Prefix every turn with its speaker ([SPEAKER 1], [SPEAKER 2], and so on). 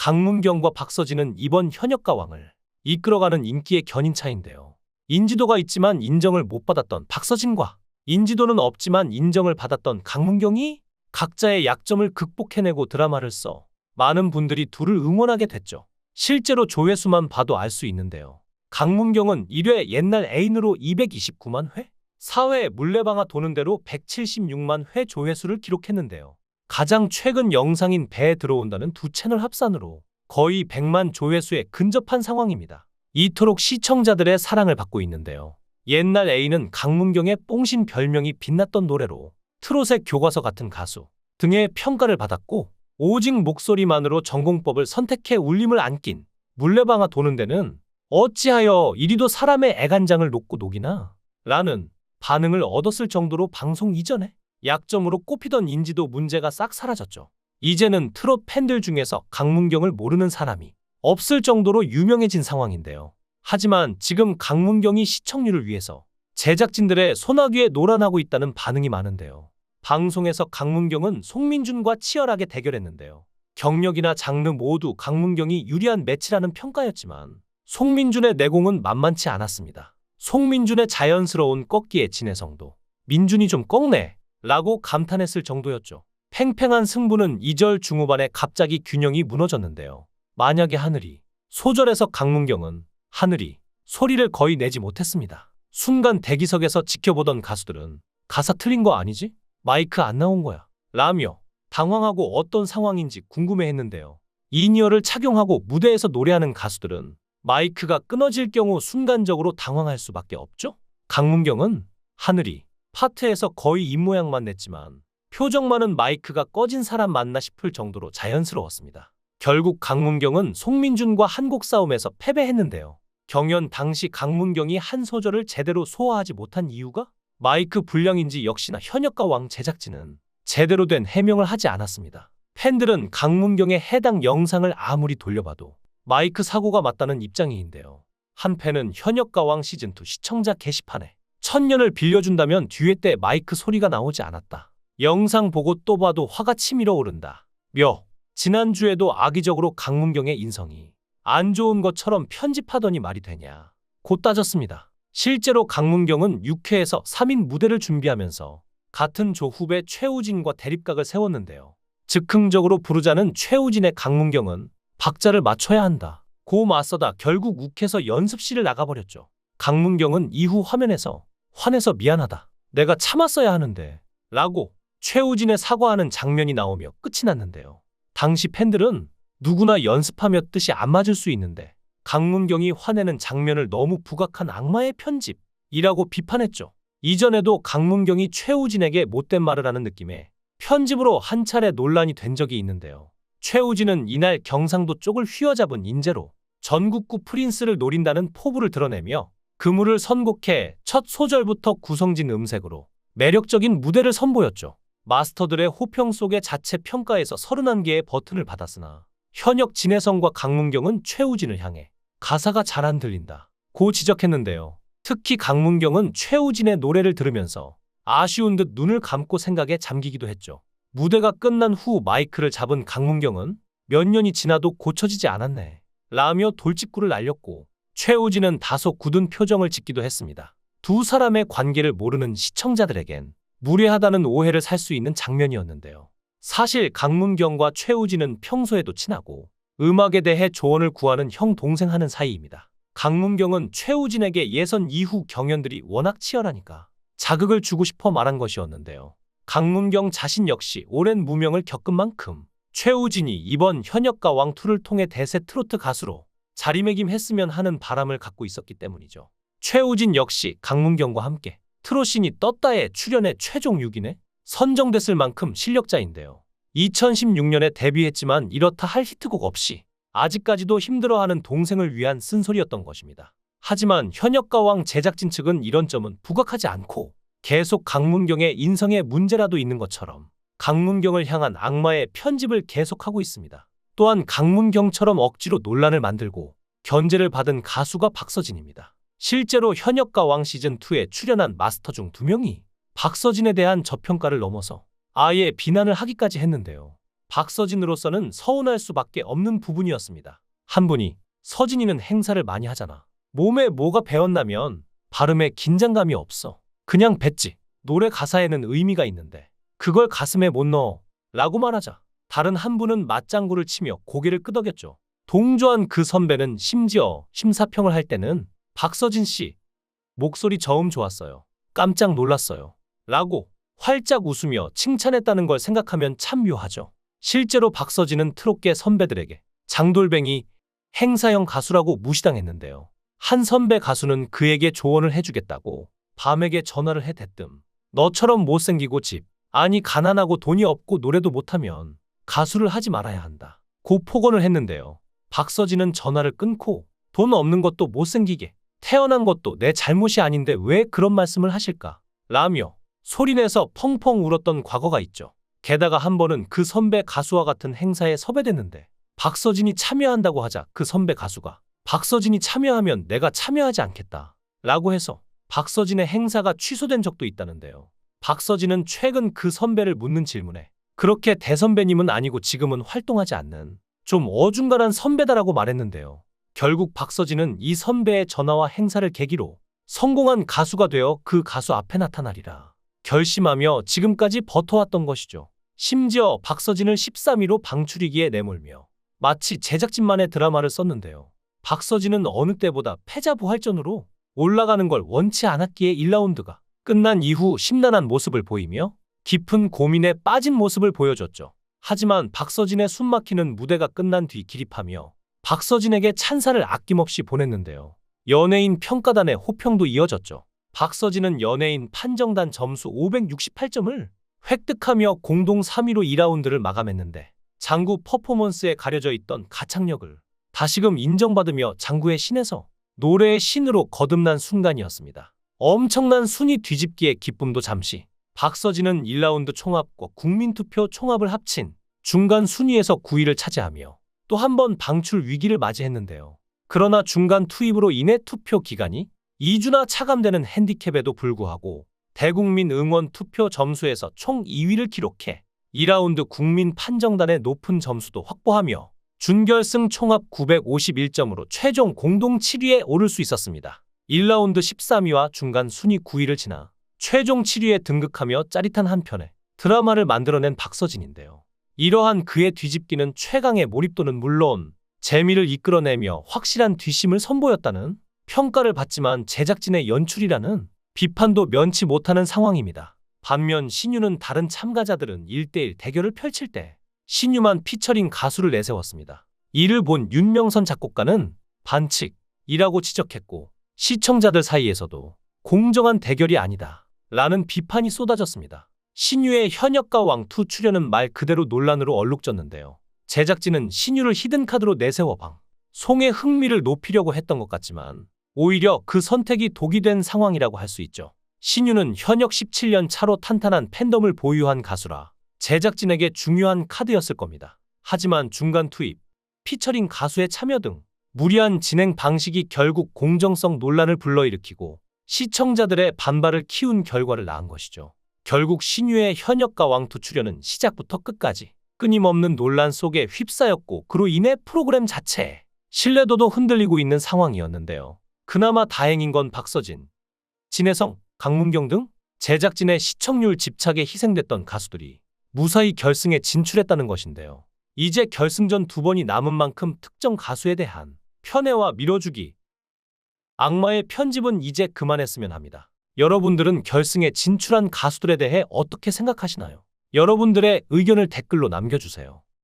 [SPEAKER 1] 강문경과 박서진은 이번 현역 가왕을 이끌어가는 인기의 견인차인데요. 인지도가 있지만 인정을 못 받았던 박서진과 인지도는 없지만 인정을 받았던 강문경이 각자의 약점을 극복해내고 드라마를 써 많은 분들이 둘을 응원하게 됐죠. 실제로 조회수만 봐도 알 수 있는데요. 강문경은 1회 옛날 애인으로 229만 회, 4회 물레방아 도는 대로 176만 회 조회수를 기록했는데요. 가장 최근 영상인 배에 들어온다는 두 채널 합산으로 거의 100만 조회수에 근접한 상황입니다. 이토록 시청자들의 사랑을 받고 있는데요. 옛날 A는 강문경의 뽕신 별명이 빛났던 노래로 트롯의 교과서 같은 가수 등의 평가를 받았고 오직 목소리만으로 전공법을 선택해 울림을 안긴 물레방아 도는 데는 어찌하여 이리도 사람의 애간장을 녹고 녹이나 라는 반응을 얻었을 정도로 방송 이전에 약점으로 꼽히던 인지도 문제가 싹 사라졌죠. 이제는 트롯 팬들 중에서 강문경을 모르는 사람이 없을 정도로 유명해진 상황인데요. 하지만 지금 강문경이 시청률을 위해서 제작진들의 소나귀에 노란하고 있다는 반응이 많은데요. 방송에서 강문경은 송민준과 치열하게 대결했는데요. 경력이나 장르 모두 강문경이 유리한 매치라는 평가였지만 송민준의 내공은 만만치 않았습니다. 송민준의 자연스러운 꺾기의 진해성도 민준이 좀 꺾네 라고 감탄했을 정도였죠. 팽팽한 승부는 2절 중후반에 갑자기 균형이 무너졌는데요. 만약에 하늘이 소절에서 강문경은 하늘이 소리를 거의 내지 못했습니다. 순간 대기석에서 지켜보던 가수들은 가사 틀린 거 아니지? 마이크 안 나온 거야. 라며 당황하고 어떤 상황인지 궁금해했는데요. 이니어를 착용하고 무대에서 노래하는 가수들은 마이크가 끊어질 경우 순간적으로 당황할 수밖에 없죠. 강문경은 하늘이 파트에서 거의 입모양만 냈지만 표정만은 마이크가 꺼진 사람 맞나 싶을 정도로 자연스러웠습니다. 결국 강문경은 송민준과 한 곡 싸움에서 패배했는데요. 경연 당시 강문경이 한 소절을 제대로 소화하지 못한 이유가 마이크 불량인지 역시나 현역가 왕 제작진은 제대로 된 해명을 하지 않았습니다. 팬들은 강문경의 해당 영상을 아무리 돌려봐도 마이크 사고가 맞다는 입장인데요. 한 팬은 현역가 왕 시즌2 시청자 게시판에 천년을 빌려준다면 뒤에 때 마이크 소리가 나오지 않았다. 영상 보고 또 봐도 화가 치밀어 오른다. 며 지난주에도 악의적으로 강문경의 인성이 안 좋은 것처럼 편집하더니 말이 되냐. 곧 따졌습니다. 실제로 강문경은 6회에서 3인 무대를 준비하면서 같은 조 후배 최우진과 대립각을 세웠는데요. 즉흥적으로 부르자는 최우진의 강문경은 박자를 맞춰야 한다. 고 맞서다 결국 욱해서 연습실을 나가버렸죠. 강문경은 이후 화면에서 화내서 미안하다. 내가 참았어야 하는데. 라고 최우진의 사과하는 장면이 나오며 끝이 났는데요. 당시 팬들은 누구나 연습하며 뜻이 안 맞을 수 있는데 강문경이 화내는 장면을 너무 부각한 악마의 편집이라고 비판했죠. 이전에도 강문경이 최우진에게 못된 말을 하는 느낌에 편집으로 한 차례 논란이 된 적이 있는데요. 최우진은 이날 경상도 쪽을 휘어잡은 인재로 전국구 프린스를 노린다는 포부를 드러내며 그물을 선곡해 첫 소절부터 구성진 음색으로 매력적인 무대를 선보였죠. 마스터들의 호평 속에 자체 평가에서 31개의 버튼을 받았으나 현역 진혜성과 강문경은 최우진을 향해 가사가 잘 안 들린다. 고 지적했는데요. 특히 강문경은 최우진의 노래를 들으면서 아쉬운 듯 눈을 감고 생각에 잠기기도 했죠. 무대가 끝난 후 마이크를 잡은 강문경은 몇 년이 지나도 고쳐지지 않았네. 라며 돌직구를 날렸고 최우진은 다소 굳은 표정을 짓기도 했습니다. 두 사람의 관계를 모르는 시청자들에겐 무례하다는 오해를 살 수 있는 장면이었는데요. 사실 강문경과 최우진은 평소에도 친하고 음악에 대해 조언을 구하는 형 동생 하는 사이입니다. 강문경은 최우진에게 예선 이후 경연들이 워낙 치열하니까 자극을 주고 싶어 말한 것이었는데요. 강문경 자신 역시 오랜 무명을 겪은 만큼 최우진이 이번 현역가 왕투를 통해 대세 트로트 가수로 자리매김했으면 하는 바람을 갖고 있었기 때문이죠. 최우진 역시 강문경과 함께 트롯신이 떴다에 출연해 최종 6인에 선정됐을 만큼 실력자인데요. 2016년에 데뷔했지만 이렇다 할 히트곡 없이 아직까지도 힘들어하는 동생을 위한 쓴소리였던 것입니다. 하지만 현역가왕 제작진 측은 이런 점은 부각하지 않고 계속 강문경의 인성에 문제라도 있는 것처럼 강문경을 향한 악마의 편집을 계속하고 있습니다. 또한 강문경처럼 억지로 논란을 만들고 견제를 받은 가수가 박서진입니다. 실제로 현역가 왕 시즌2에 출연한 마스터 중 두 명이 박서진에 대한 저평가를 넘어서 아예 비난을 하기까지 했는데요. 박서진으로서는 서운할 수밖에 없는 부분이었습니다. 한 분이 서진이는 행사를 많이 하잖아. 몸에 뭐가 배었나면 발음에 긴장감이 없어. 그냥 뱉지. 노래 가사에는 의미가 있는데 그걸 가슴에 못 넣어. 라고 말하자. 다른 한 분은 맞장구를 치며 고개를 끄덕였죠. 동조한 그 선배는 심지어 심사평을 할 때는 박서진 씨 목소리 저음 좋았어요. 깜짝 놀랐어요. 라고 활짝 웃으며 칭찬했다는 걸 생각하면 참 묘하죠. 실제로 박서진은 트롯계 선배들에게 장돌뱅이 행사형 가수라고 무시당했는데요. 한 선배 가수는 그에게 조언을 해주겠다고 밤에게 전화를 해 대뜸 너처럼 못생기고 집 아니 가난하고 돈이 없고 노래도 못하면 가수를 하지 말아야 한다. 고 폭언을 했는데요. 박서진은 전화를 끊고 돈 없는 것도 못생기게 태어난 것도 내 잘못이 아닌데 왜 그런 말씀을 하실까? 라며 소리내서 펑펑 울었던 과거가 있죠. 게다가 한 번은 그 선배 가수와 같은 행사에 섭외됐는데 박서진이 참여한다고 하자 그 선배 가수가 박서진이 참여하면 내가 참여하지 않겠다. 라고 해서 박서진의 행사가 취소된 적도 있다는데요. 박서진은 최근 그 선배를 묻는 질문에 그렇게 대선배님은 아니고 지금은 활동하지 않는 좀 어중간한 선배다라고 말했는데요. 결국 박서진은 이 선배의 전화와 행사를 계기로 성공한 가수가 되어 그 가수 앞에 나타나리라 결심하며 지금까지 버텨왔던 것이죠. 심지어 박서진을 13위로 방출이기에 내몰며 마치 제작진만의 드라마를 썼는데요. 박서진은 어느 때보다 패자부활전으로 올라가는 걸 원치 않았기에 1라운드가 끝난 이후 심란한 모습을 보이며 깊은 고민에 빠진 모습을 보여줬죠. 하지만 박서진의 숨막히는 무대가 끝난 뒤 기립하며 박서진에게 찬사를 아낌없이 보냈는데요. 연예인 평가단의 호평도 이어졌죠. 박서진은 연예인 판정단 점수 568점을 획득하며 공동 3위로 2라운드를 마감했는데 장구 퍼포먼스에 가려져 있던 가창력을 다시금 인정받으며 장구의 신에서 노래의 신으로 거듭난 순간이었습니다. 엄청난 순위 뒤집기의 기쁨도 잠시 박서진은 1라운드 총합과 국민투표 총합을 합친 중간 순위에서 9위를 차지하며 또 한 번 방출 위기를 맞이했는데요. 그러나 중간 투입으로 인해 투표 기간이 2주나 차감되는 핸디캡에도 불구하고 대국민 응원 투표 점수에서 총 2위를 기록해 2라운드 국민 판정단의 높은 점수도 확보하며 준결승 총합 951점으로 최종 공동 7위에 오를 수 있었습니다. 1라운드 13위와 중간 순위 9위를 지나 최종 7위에 등극하며 짜릿한 한편에 드라마를 만들어낸 박서진인데요. 이러한 그의 뒤집기는 최강의 몰입도는 물론 재미를 이끌어내며 확실한 뒷심을 선보였다는 평가를 받지만 제작진의 연출이라는 비판도 면치 못하는 상황입니다. 반면 신유는 다른 참가자들은 1대1 대결을 펼칠 때 신유만 피처링 가수를 내세웠습니다. 이를 본 윤명선 작곡가는 반칙이라고 지적했고 시청자들 사이에서도 공정한 대결이 아니다. 라는 비판이 쏟아졌습니다. 신유의 현역가 왕투 출연은 말 그대로 논란으로 얼룩졌는데요. 제작진은 신유를 히든카드로 내세워 방, 송의 흥미를 높이려고 했던 것 같지만 오히려 그 선택이 독이 된 상황이라고 할 수 있죠. 신유는 현역 17년 차로 탄탄한 팬덤을 보유한 가수라 제작진에게 중요한 카드였을 겁니다. 하지만 중간 투입, 피처링 가수의 참여 등 무리한 진행 방식이 결국 공정성 논란을 불러일으키고 시청자들의 반발을 키운 결과를 낳은 것이죠. 결국 신유의 현역가 왕투 출연은 시작부터 끝까지 끊임없는 논란 속에 휩싸였고 그로 인해 프로그램 자체의 신뢰도도 흔들리고 있는 상황이었는데요. 그나마 다행인 건 박서진, 진혜성, 강문경 등 제작진의 시청률 집착에 희생됐던 가수들이 무사히 결승에 진출했다는 것인데요. 이제 결승전 두 번이 남은 만큼 특정 가수에 대한 편애와 밀어주기, 악마의 편집은 이제 그만했으면 합니다. 여러분들은 결승에 진출한 가수들에 대해 어떻게 생각하시나요? 여러분들의 의견을 댓글로 남겨주세요.